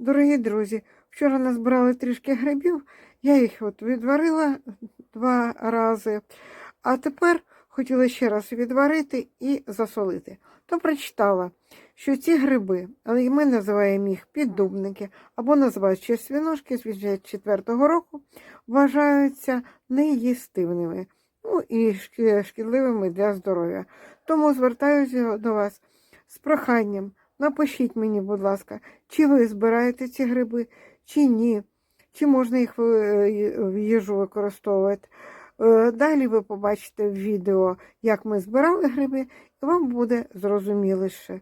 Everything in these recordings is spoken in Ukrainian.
Дорогі друзі, вчора назбирали трішки грибів, я їх от відварила два рази, а тепер хотіла ще раз відварити і засолити. То прочитала, що ці гриби, але ми називаємо їх піддубники, або називають ще свіножки з 84-го року, вважаються неїстивними ну, і шкідливими для здоров'я. Тому звертаюся до вас з проханням. Напишіть мені, будь ласка, чи ви збираєте ці гриби, чи ні, чи можна їх в їжу використовувати. Е, Далі ви побачите в відео, як ми збирали гриби, і вам буде зрозуміліше,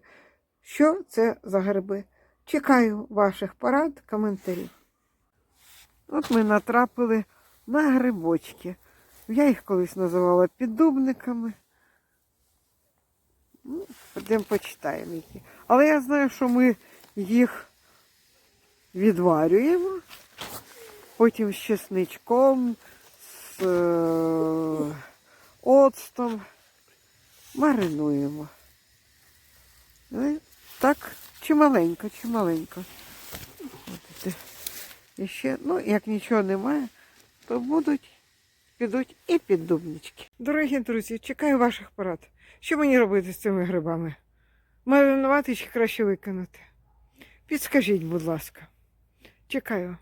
що це за гриби. Чекаю ваших порад, коментарів. От ми натрапили на грибочки. Я їх колись називала піддубниками. Ну, Підемо почитаємо які. Але я знаю, що ми їх відварюємо, потім з чесничком, з е, оцтом маринуємо. Ну, і так, чималенько, чималенько. І ще, ну, як нічого немає, то будуть, підуть і піддубнички. Дорогі друзі, чекаю ваших порад. Що мені робити з цими грибами? Маринувати чи краще викинути? Підскажіть, будь ласка. Чекаю.